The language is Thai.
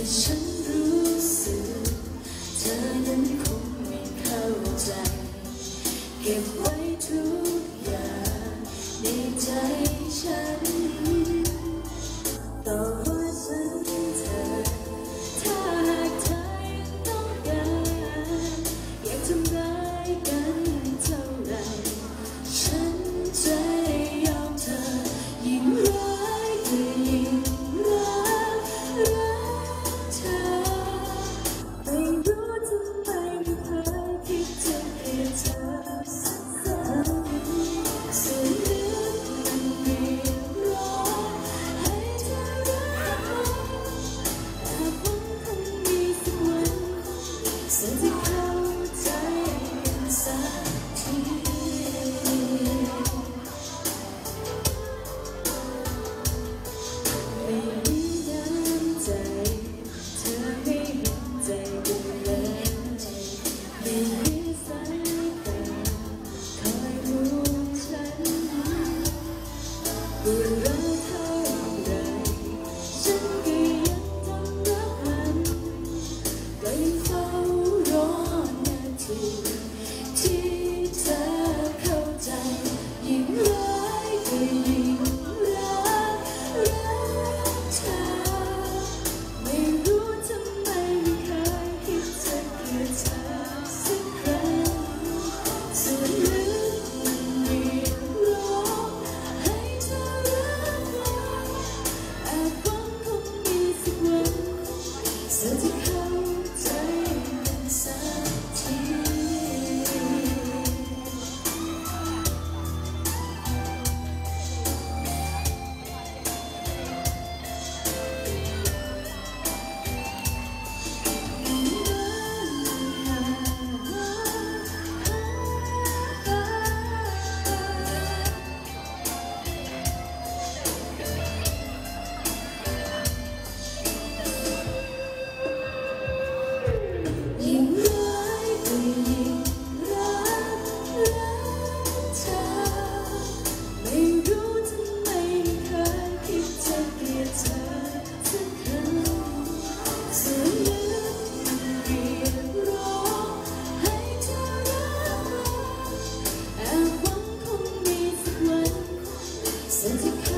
ฉันรู้สึก เธอยังคงไม่เข้าใจ เก็บไว้ทุก 神经